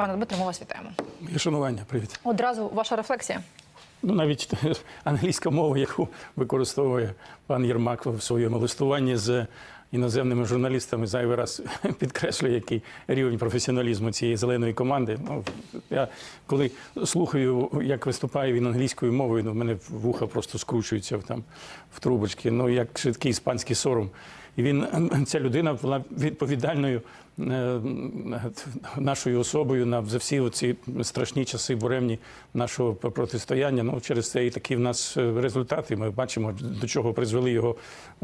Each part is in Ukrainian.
Пане Дмитро, ми вас вітаємо. Моє шанування, привіт. Одразу ваша рефлексія. Ну, навіть англійська мова, яку використовує пан Єрмак в своєму листуванні з іноземними журналістами, зайвий раз підкреслює, який рівень професіоналізму цієї зеленої команди. Ну, я коли слухаю, як виступає він англійською мовою, ну, в мене вуха просто скручуються в, там, в трубочки. Ну, як швидкий іспанський сором. І він, ця людина була відповідальною нашою особою на за всі ці страшні часи буремні нашого протистояння. Ну через це і такі в нас результати. Ми бачимо, до чого призвели його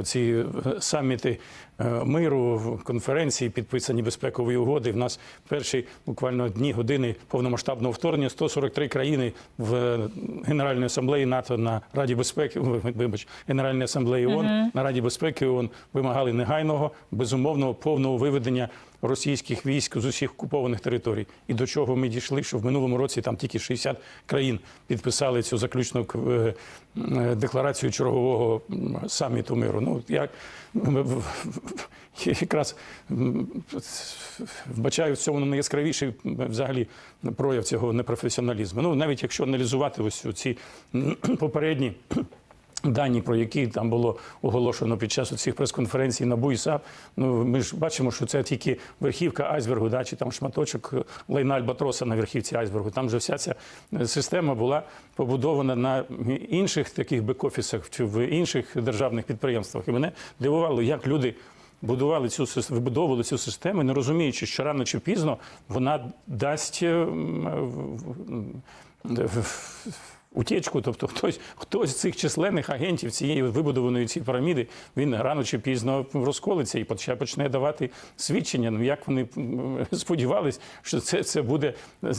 ці саміти е, миру, конференції, підписані безпекові угоди. В нас перші буквально дні години повномасштабного вторгнення 143 країни в Генеральній асамблеї НАТО на Раді безпеки, вибач, Генеральній асамблеї ООН, на Раді безпеки ООН вимагали негайного, безумовного, повного виведення російських військ з усіх окупованих територій. І до чого ми дійшли, що в минулому році там тільки 60 країн підписали цю заключну е, е, декларацію чергового саміту миру. Ну як якраз вбачаю в цьому найяскравіший взагалі прояв цього непрофесіоналізму. Ну навіть якщо аналізувати ось ці попередні. Дані, про які там було оголошено під час цих прес-конференцій НАБУ і САП, ну ми ж бачимо, що це тільки верхівка айсбергу, да, чи там шматочок лайна Альбатроса на верхівці айсбергу. Там же вся ця система була побудована на інших таких бек-офісах чи в інших державних підприємствах. І мене дивувало, як люди. Будували цю вибудовували цю систему, не розуміючи, що рано чи пізно вона дасть в- в- утічку. Тобто хтось, хтось з цих численних агентів цієї вибудованої цієї піраміди, він рано чи пізно розколиться і почне, давати свідчення. Ну як вони м, сподівались, що це, це буде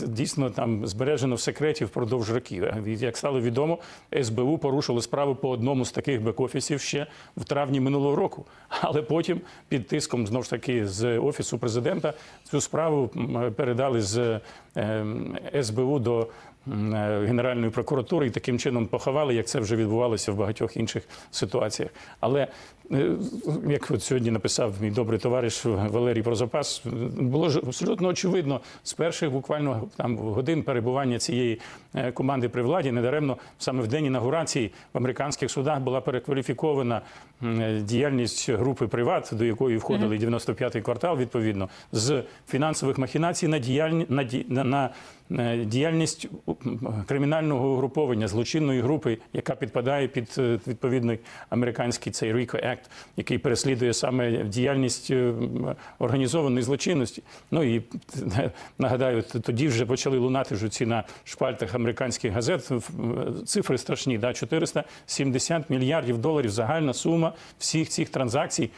дійсно там збережено в секреті впродовж років. Як стало відомо, СБУ порушило справу по одному з таких бек-офісів ще в травні минулого року. Але потім під тиском знову ж таки з офісу президента цю справу передали з е, СБУ до Генеральної прокуратури і таким чином поховали, як це вже відбувалося в багатьох інших ситуаціях. Але е, як от сьогодні написав мій добрий товариш Валерій Прозапас, було ж абсолютно очевидно з перших буквально там годин перебування цієї е, команди при владі, недаремно саме в день інаугурації в американських судах була перекваліфікована е, діяльність групи Приват, до якої входили 95-й квартал, відповідно, з фінансових махінацій на діяльні на, ді- на, на е, діяльність кримінального угруповання злочинної групи, яка підпадає під е, відповідний американський цей RICO Act, який переслідує саме діяльність е, організованої злочинності. Ну і е, нагадаю, тоді вже почали лунати ж ці на шпальтах американських газет. Цифри страшні, да, 470 мільярдів доларів загальна сума всіх цих транзакцій, е,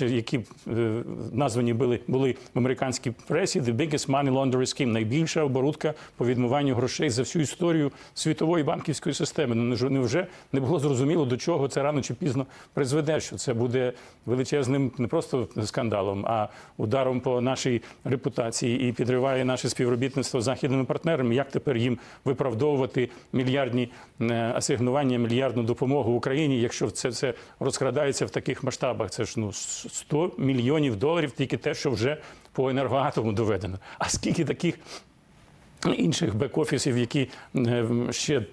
які е, названі були, були в американській пресі The biggest money laundering scheme, найбільша оборудка по відмиванню грошей за всю історію світової банківської системи. Ну невже не було зрозуміло, до чого це рано чи пізно призведе, що це буде величезним не просто скандалом, а ударом по нашій репутації і підриває наше співробітництво з західними партнерами. Як тепер їм виправдовувати мільярдні е, асигнування, мільярдну допомогу Україні, якщо це все розкрадається в таких масштабах? Це ж ну 100 мільйонів доларів, тільки те, що вже по енергоатому доведено. А скільки таких інших бек-офісів, які е, ще е,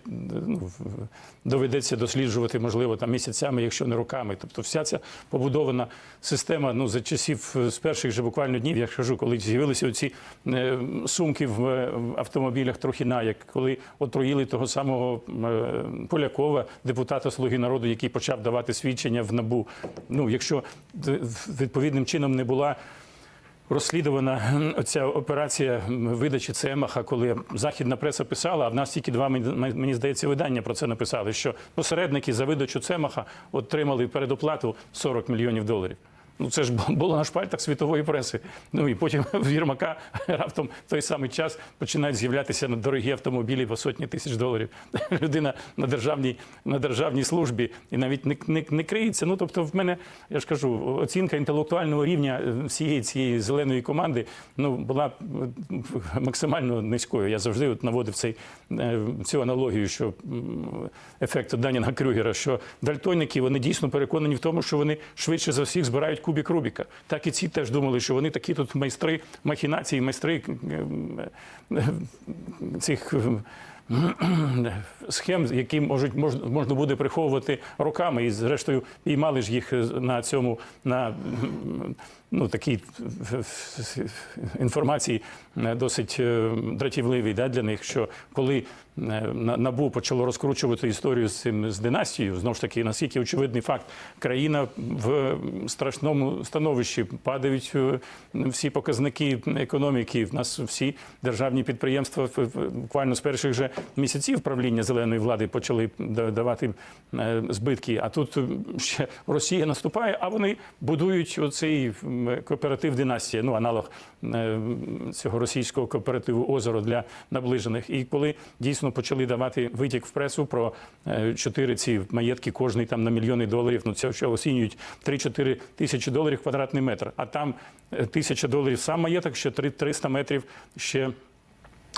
ну, доведеться досліджувати, можливо, там місяцями, якщо не роками. Тобто, вся ця побудована система ну, за часів е, з перших же буквально днів, я кажу, коли з'явилися оці е, сумки в автомобілях Трохіна, як коли отруїли того самого Полякова, депутата Слуги народу, який почав давати свідчення в набу. Ну, якщо відповідним чином не була розслідувана ця операція видачі Цемаха, коли західна преса писала, а в нас тільки два мені здається видання про це написали. Що посередники за видачу Цемаха отримали передоплату 40 мільйонів доларів. Ну це ж було на шпальтах світової преси. Ну і потім в Єрмака раптом в той самий час починають з'являтися на дорогі автомобілі по сотні тисяч доларів. Людина на державній на державній службі і навіть не, не, не криється. Ну тобто, в мене я ж кажу, оцінка інтелектуального рівня всієї цієї зеленої команди ну була е, максимально низькою. Я завжди от наводив цей е, цю аналогію, що ефект Данінга Крюгера, що дальтонники вони дійсно переконані в тому, що вони швидше за всіх збирають кубік Рубіка. Так і ці теж думали, що вони такі тут майстри махінації, майстри е, е, цих. е, Схем, які можуть можна, буде приховувати роками, і зрештою піймали ж їх на цьому на ну такій е, інформації е, досить е, дратівливій да, для них. Що коли На- набу почало розкручувати історію з цим з династією, знову ж таки, наскільки очевидний факт, країна в страшному становищі падають всі показники економіки. В нас всі державні підприємства буквально з перших же місяців правління зеленої влади почали да- давати збитки. А тут ще Росія наступає, а вони будують оцей кооператив династія, ну аналог е, цього російського кооперативу озеро для наближених. І коли дійсно почали давати витік в пресу про е, чотири ці маєтки, кожний там на мільйони доларів. Ну це що оцінюють 3-4 тисячі доларів квадратний метр. А там е, тисяча доларів сам маєток, ще 300 метрів ще.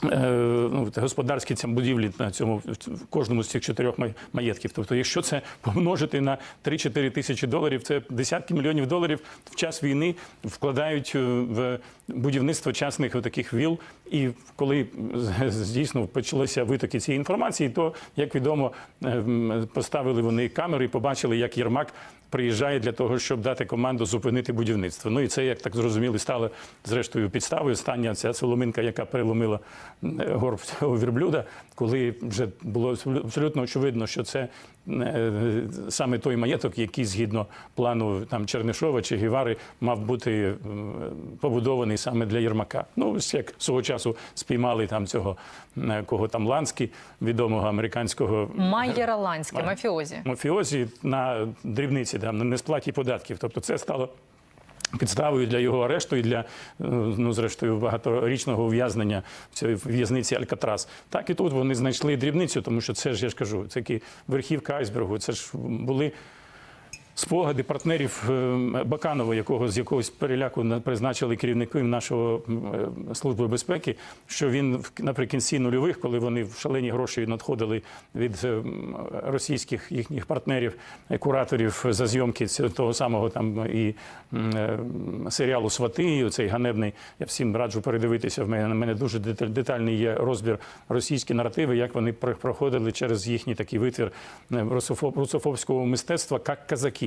Е, Ну, господарські ці будівлі на цьому в кожному з цих чотирьох маєтків. Тобто, якщо це помножити на 3-4 тисячі доларів, це десятки мільйонів доларів в час війни вкладають е, в будівництво частних таких віл. І коли з- з- дійсно почалися витоки цієї інформації, то як відомо, е, поставили вони камери і побачили, як Єрмак приїжджає для того, щоб дати команду зупинити будівництво. Ну і це, як так зрозуміли, стало зрештою підставою. Остання ця соломинка, яка переломила е, горб цього вірблюда, коли вже було абсолютно очевидно, що це саме той маєток, який згідно плану там Чернишова чи Гівари мав бути е, побудований саме для Єрмака. Ну, ось як свого часу спіймали там цього е, кого там Ланський, відомого американського Майєра Ланський, мафіозі. мафіозі на дрібниці, там, на несплаті податків. Тобто це стало підставою для його арешту і для, е, ну, зрештою, багаторічного ув'язнення цій в'язниці Алькатрас. Так і тут вони знайшли дрібницю, тому що це ж, я ж кажу, це верхівка айсбергу. Це ж були спогади партнерів е, Баканова, якого з якогось переляку на- призначили керівником нашого е, служби безпеки, що він наприкінці нульових, коли вони в шалені гроші надходили від е, російських їхніх партнерів, кураторів за зйомки того самого там і серіалу Свати, цей ганебний. Я всім раджу передивитися. В мене на мене дуже деталь- детальний є розбір російські наративи, як вони проходили через їхній такий витвір русофобського мистецтва, як казаки.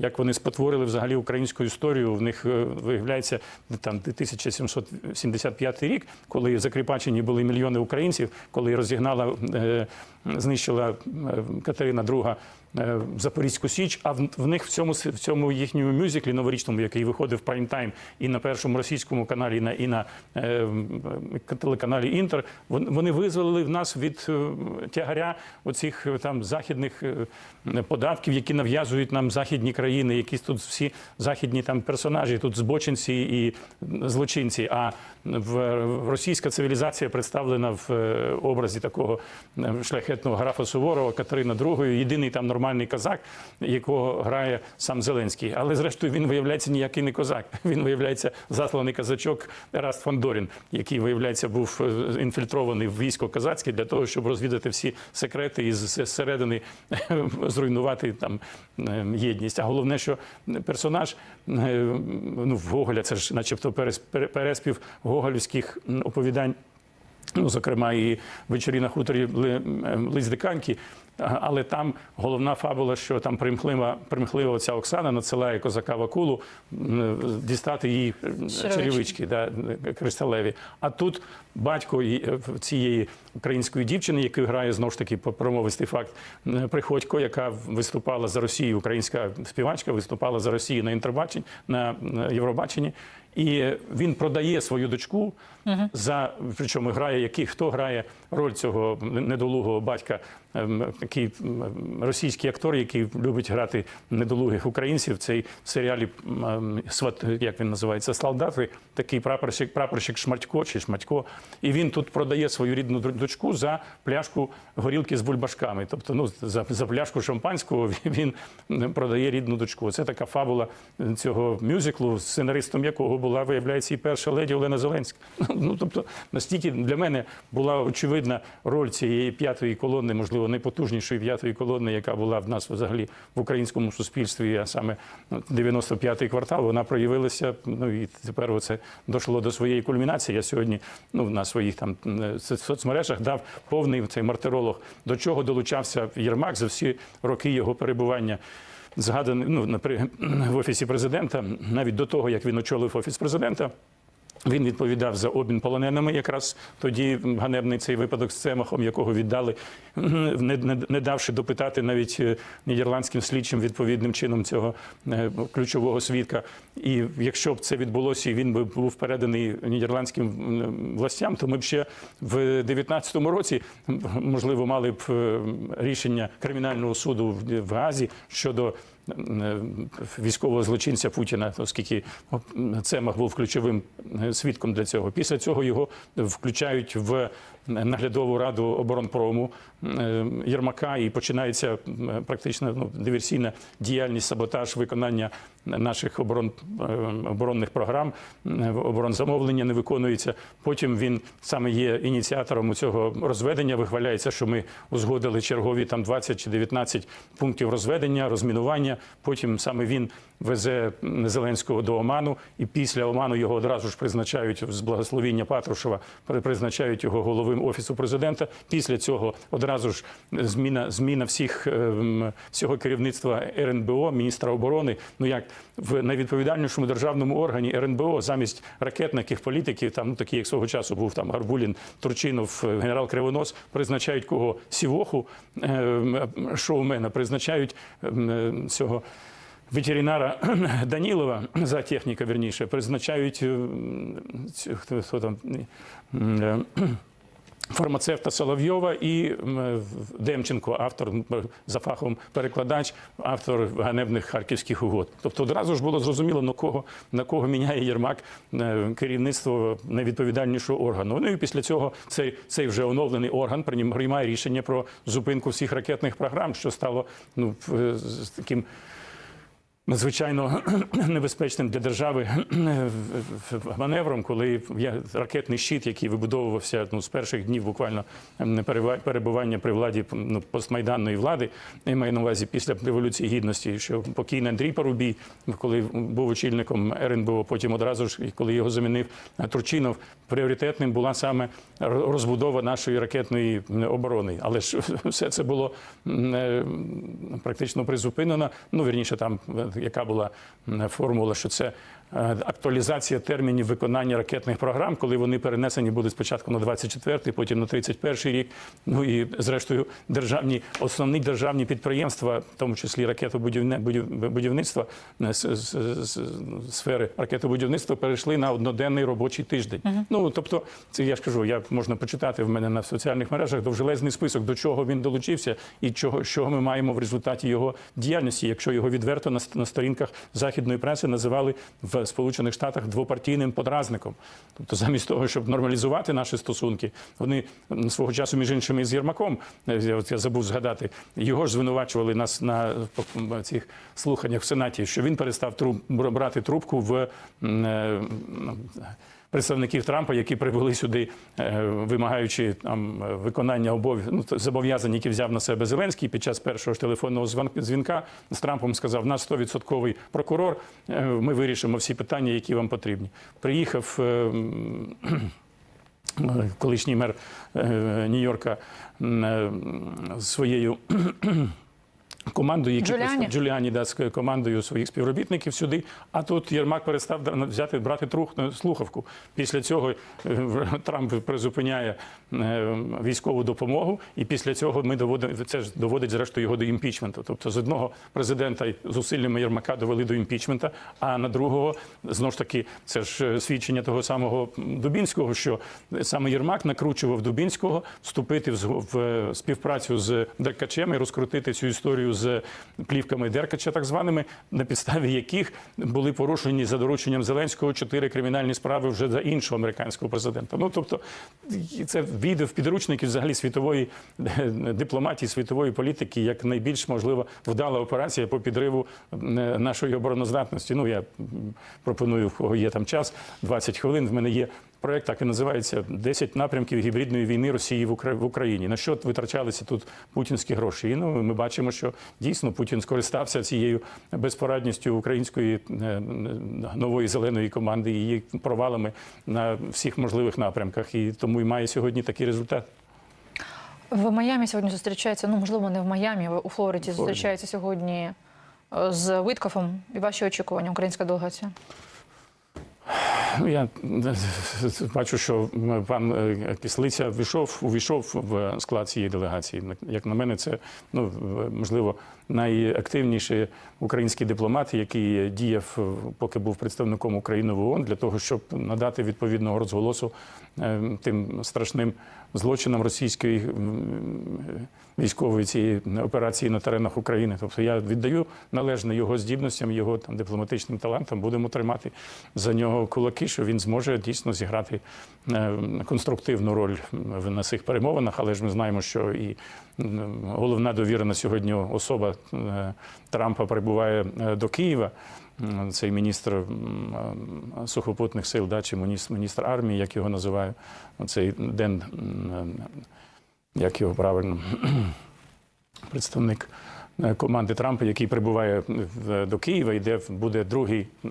Як вони спотворили взагалі українську історію? В них е, виявляється там 1775 рік, коли закріпачені були мільйони українців, коли розігнала, е, знищила е, Катерина II Запорізьку Січ. А в, них в цьому в цьому їхньому мюзиклі новорічному, який виходив прайм-тайм і на першому російському каналі, і на і на телеканалі Інтер, вони визволили в нас від тягаря оцих там західних податків, які нав'язують нам західні країни, якісь тут всі західні там персонажі, тут збочинці і злочинці. А в російська цивілізація представлена в е, образі такого е, шляхетного графа Суворова, Катерина II, єдиний там нормальний козак, якого грає сам Зеленський. Але зрештою він виявляється ніякий не козак. Він виявляється засланий казачок Ераст Фандорін, який виявляється був е, інфільтрований в військо козацьке для того, щоб розвідати всі секрети і зсередини зруйнувати там е, єдність. А головне, що персонаж е, ну, в Гоголя, це ж, начебто, переспів гоголівських оповідань. Ну, зокрема, і вечорі на хуторі Ли- ем, Лись Диканьки. А- Але там головна фабула, що там примхлива, примхлива оця Оксана надсилає козака Вакулу м, дістати її Черевички. черевички да, кристалеві. А тут батько е, цієї української дівчини, який грає знову ж таки промовистий факт, Приходько, яка виступала за Росію, українська співачка виступала за Росію на інтербаченні, на Євробаченні. І він продає свою дочку за причому грає який хто грає роль цього недолугого батька, ем, такий російський актор, який любить грати недолугих українців. Цей в серіалі сват, як він називається, солдати, такий прапорщик, прапорщик Шматько чи Шматько. І він тут продає свою рідну дочку за пляшку горілки з бульбашками. Тобто, ну за, за пляшку шампанського він продає рідну дочку. Це така фабула цього мюзиклу, сценаристом якого була, виявляється, і перша леді Олена Зеленська. Ну тобто, настільки для мене була очевидна роль цієї п'ятої колони, можливо, найпотужнішої п'ятої колони, яка була в нас взагалі в українському суспільстві, а саме ну, 95-й квартал, вона проявилася. Ну і тепер це дійшло до своєї кульмінації. Я сьогодні ну, на своїх там е, со- соцмережах дав повний цей мартиролог, до чого долучався Єрмак за всі роки його перебування. Згаданий ну, в офісі президента, навіть до того, як він очолив офіс президента, він відповідав за обмін полоненими, якраз тоді ганебний цей випадок з Цемахом, якого віддали, не, не, не давши допитати навіть е, нідерландським слідчим відповідним чином цього е, ключового свідка. І якщо б це відбулося, і він би був переданий нідерландським властям, то ми б ще в 19-му році можливо мали б е, рішення кримінального суду в- Гаазі щодо військового злочинця Путіна, оскільки Цемах був ключовим е, свідком для цього. Після цього його включають в наглядову раду оборонпрому е, Єрмака, і починається м, практично ну, диверсійна діяльність, саботаж виконання наших оборон, е, оборонних програм, е, оборонзамовлення не виконується. Потім він саме є ініціатором цього розведення. Вихваляється, що ми узгодили чергові там 20 чи 19 пунктів розведення, розмінування. Потім саме він везе Зеленського до Оману, і після Оману його одразу ж призначають з благословіння Патрушева, призначають його офісу президента. Після цього одразу ж зміна зміна всіх ем, всього керівництва РНБО, міністра оборони. Ну як в найвідповідальнішому державному органі РНБО замість ракетників політиків, там ну такі як свого часу був там Гарбулін, Турчинов, е, генерал Кривонос, призначають кого Сівоху ем, шоумена, призначають ем, е, цього. Ветеринара Данілова за техніка, верніше, призначають хто, там е, фармацевта Соловйова і Демченко, автор за фахом перекладач, автор ганебних харківських угод. Тобто одразу ж було зрозуміло, на кого на кого міняє Єрмак е, керівництво найвідповідальнішого органу. Ну і після цього цей, цей вже оновлений орган прийм- приймає рішення про зупинку всіх ракетних програм, що стало ну таким надзвичайно небезпечним для держави маневром, коли ракетний щит, який вибудовувався ну, з перших днів буквально перебування при владі ну, постмайданної влади, я маю на увазі після революції гідності, що покійний Андрій Парубій, коли був очільником РНБО, потім одразу ж, коли його замінив е, Турчинов, пріоритетним була саме розбудова нашої ракетної оборони. Але ж все це було е, практично призупинено. Ну, вірніше, там е, яка була формула, що це актуалізація термінів виконання ракетних програм, коли вони перенесені були спочатку на 24-й, потім на 31-й рік. Ну і зрештою, державні основні державні підприємства, в тому числі ракетобудівне будів- будівництва е, сфери ракетобудівництва, перейшли на одноденний робочий тиждень. Ну тобто, це я ж кажу, я можна почитати в мене на соціальних мережах довжелезний список, до чого він долучився, і чого що ми маємо в результаті його діяльності, якщо його відверто на, на сторінках західної преси називали в Сполучених Штатах двопартійним подразником. Тобто, замість того, щоб нормалізувати наші стосунки, вони свого часу, між іншими, з Єрмаком, е, я, забув згадати, його ж звинувачували нас на цих слуханнях в Сенаті, що він перестав труб, брати трубку в е, представників Трампа, які прибули сюди, е, вимагаючи там е, виконання обов'язків ну, зобов'язань, які взяв на себе Зеленський під час першого ж телефонного дзвінка з Трампом сказав: наш 100% прокурор. е, Ми вирішимо всі питання, які вам потрібні. Приїхав. Колишній мер Нью-Йорка своєю командою, які Джуліані? Джуліані да, з командою своїх співробітників сюди. А тут Єрмак перестав взяти брати трух слухавку. Після цього е, Трамп призупиняє е, військову допомогу, і після цього ми доводимо це ж доводить зрештою його до імпічменту. Тобто з одного президента зусиллями Єрмака довели до імпічмента, а на другого знову ж таки це ж е, свідчення того самого Дубінського, що саме Єрмак накручував Дубінського вступити в е, співпрацю з Деркачем і розкрутити цю історію з плівками Деркача, так званими, на підставі яких були порушені за дорученням Зеленського чотири кримінальні справи вже за іншого американського президента. Ну тобто це війде в підручники взагалі світової е, дипломатії, світової політики, як найбільш можливо вдала операція по підриву е, нашої обороноздатності. Ну я пропоную, в кого є там час, 20 хвилин. В мене є проект так і називається «10 напрямків гібридної війни Росії в Укра- Україні. На що витрачалися тут путінські гроші? І ну, ми бачимо, що дійсно Путін скористався цією безпорадністю української е, нової зеленої команди, її провалами на всіх можливих напрямках. І тому і має сьогодні такий результат. В Майамі сьогодні зустрічається, ну можливо, не в Майамі, у Флориді Флориді. зустрічається сьогодні е, з Виткофом. І ваші очікування, українська делегація. Ну, Я бачу, що пан е, Кислиця війшов, увійшов в склад цієї делегації. Як на мене, це ну можливо найактивніший український дипломат, який діяв, поки був представником України в ООН, для того, щоб надати відповідного розголосу е, тим страшним злочинам російської військової цієї операції на теренах України. Тобто я віддаю належне його здібностям, його там дипломатичним талантам. Будемо тримати за нього кулаки, що він зможе дійсно зіграти е, конструктивну роль на цих перемовинах. Але ж ми знаємо, що і головна довірена сьогодні особа е, Трампа прибуває е, до Києва. Цей міністр е, сухопутних сил, да, чи міністр, армії, як його називаю, цей Ден, як його правильно, представник е, команди Трампа, який прибуває до Києва, і де буде другий е,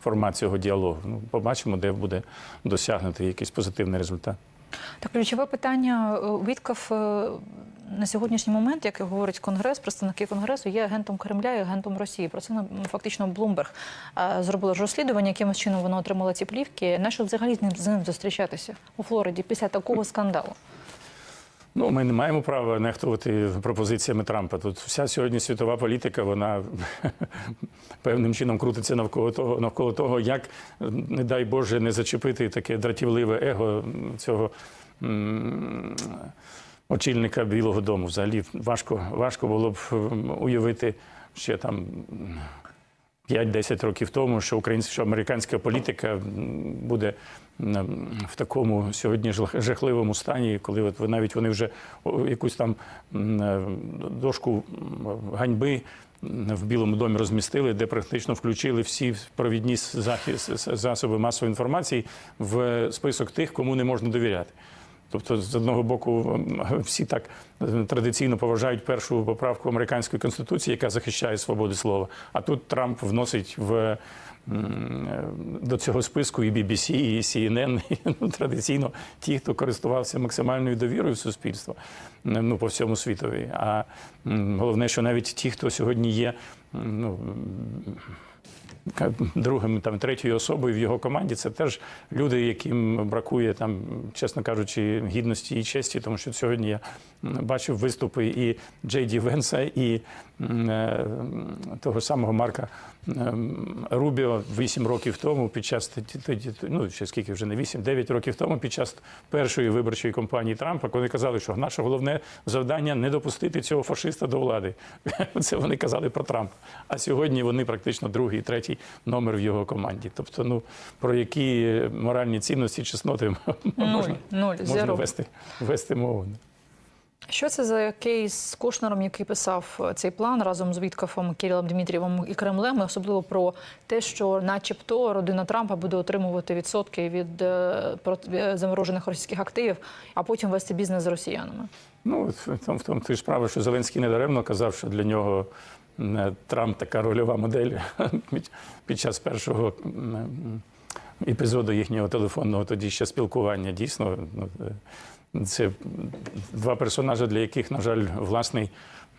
формат цього діалогу. Ну, побачимо, де буде досягнутий якийсь позитивний результат. Так, ключове питання е, Вітков е, на сьогоднішній момент, як і говорить Конгрес, представники Конгресу є агентом Кремля і агентом Росії. Про це фактично Блумберг зробила розслідування, якимось чином вона отримала ці плівки. Нащо взагалі з ним зустрічатися у Флориді після такого скандалу? Ну, ми не маємо права нехтувати пропозиціями Трампа. Тут вся сьогодні світова політика, вона певним чином крутиться навколо того, навколо того, як, не дай Боже, не зачепити таке дратівливе его цього очільника Білого Дому. Взагалі важко, важко було б уявити ще там. 5-10 років тому, що українська, що американська політика буде в такому сьогодні жах- жахливому стані, коли от навіть вони вже якусь там е, дошку ганьби в Білому домі розмістили, де практично включили всі провідні засоби масової інформації в список тих, кому не можна довіряти. Тобто, з одного боку, всі так традиційно поважають першу поправку американської конституції, яка захищає свободу слова. А тут Трамп вносить в до цього списку і BBC, і CNN, і, ну, традиційно ті, хто користувався максимальною довірою суспільства е, ну, по всьому світові. А головне, що навіть ті, хто сьогодні є ну, другим там третьою особою в його команді це теж люди, яким бракує там, чесно кажучи, гідності і честі, тому що сьогодні я бачив виступи і Джей Ді Венса, і е, того самого Марка ем, Рубіо вісім років тому, під час тоді- ну ще скільки вже не вісім, дев'ять років тому, під час першої виборчої кампанії Трампа, коли казали, що наше головне завдання не допустити цього фашиста до влади. Це вони казали про Трампа. А сьогодні вони практично другий, третій номер в його команді. Тобто, ну про які моральні цінності, чесноти можна, нуль, можна вести, вести мову. Що це за кейс з Кушнером, який писав е, цей план разом з Віткофом, Кирилом Дмитрієвим і Кремлем, і особливо про те, що, начебто, родина Трампа буде отримувати відсотки від е, е, заморожених російських активів, а потім вести бізнес з росіянами. Ну, в тому, в тому ти ж справа, що Зеленський недаремно казав, що для нього Трамп така рольова модель під, час першого епізоду їхнього телефонного тоді ще спілкування. Дійсно, ну, е, це два персонажі, для яких, на жаль, власний,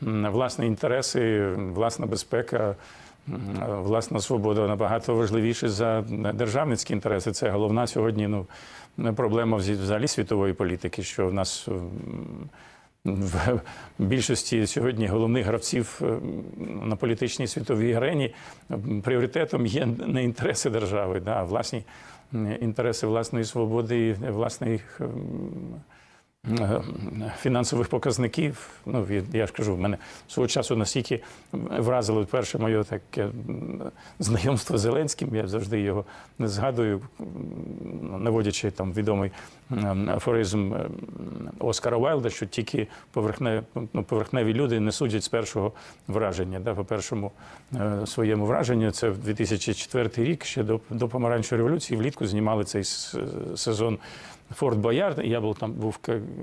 власні інтереси, власна безпека. Власна свобода набагато важливіше за державницькі інтереси. Це головна сьогодні ну, проблема взагалі світової політики, що в нас в більшості сьогодні головних гравців е, на політичній світовій арені пріоритетом є не інтереси держави, а власні інтереси власної свободи, власних м, е, фінансових показників. Ну, я ж кажу, в мене свого часу настільки вразило перше моє таке знайомство з Зеленським. Я завжди його не згадую, наводячи там відомий афоризм Оскара Вайлда, що тільки поверхне, ну, поверхневі люди не судять з першого враження. Да, по першому е, своєму враженню, це в 2004 рік, ще до, до помаранчевої революції, влітку знімали цей сезон Форт Боярд. Я був там був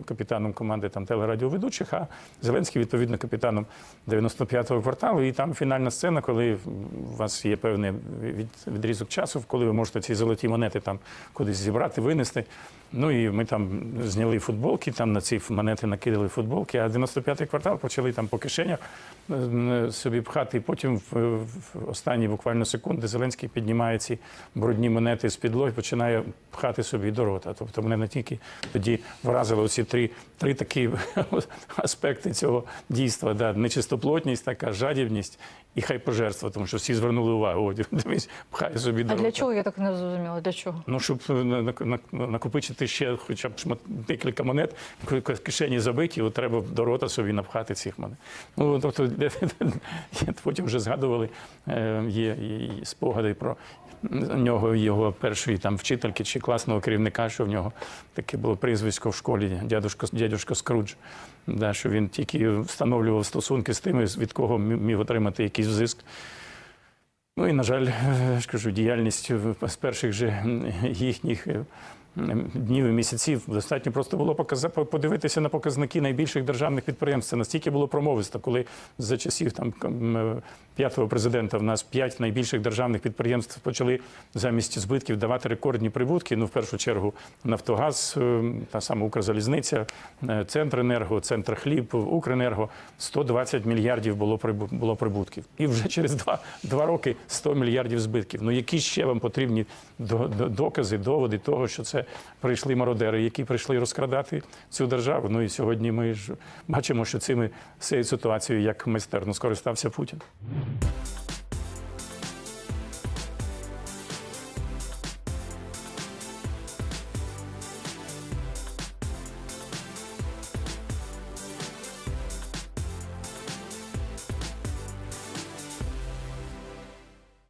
капітаном команди там телерадіоведучих, а Зеленський відповідно капітаном 95-го кварталу. І там фінальна сцена, коли у вас є певний від, відрізок часу, коли ви можете ці золоті монети там кудись зібрати, винести. Ну і ми там зняли футболки, там на ці монети накидали футболки, а 95-й квартал почали там по кишенях собі пхати. І потім в останні буквально секунди Зеленський піднімає ці брудні монети з підлоги, починає пхати собі до рота. Тобто мене не тільки тоді вразили оці три, три такі аспекти цього дійства: да, нечистоплотність, така жадібність і хай пожертва, тому що всі звернули увагу. От, дивись, пхає собі А для чого я так не зрозуміла? Для чого? Ну, щоб е, на- на- на- накопичити ще хоча б шмат, декілька монет, ки- ки- кишені забиті, от треба до рота собі напхати цих монет. Ну, тобто, потім вже згадували, є, є і спогади про нього, його першої там вчительки чи класного керівника, що в нього таке було прізвисько в школі, дядюшко, дядюшко Скрудж. Да, що він тільки встановлював стосунки з тими, від кого міг отримати якийсь взиск. Ну і, на жаль, е, я діяльність з перших же їхніх е, днів і місяців достатньо просто було подивитися на показники найбільших державних підприємств. Це настільки було промовисто, коли за часів там п'ятого президента в нас п'ять найбільших державних підприємств почали замість збитків давати рекордні прибутки. Ну, в першу чергу, Нафтогаз, е, та сама Укрзалізниця, е, Центренерго, Центрхліб, Укренерго 120 мільярдів було було прибутків. І вже через два, два роки 100 мільярдів збитків. Ну які ще вам потрібні до- до- докази, доводи того, що це прийшли мародери, які прийшли розкрадати цю державу. Ну і сьогодні ми ж бачимо, що цими цією ситуацією як майстерно скористався Путін.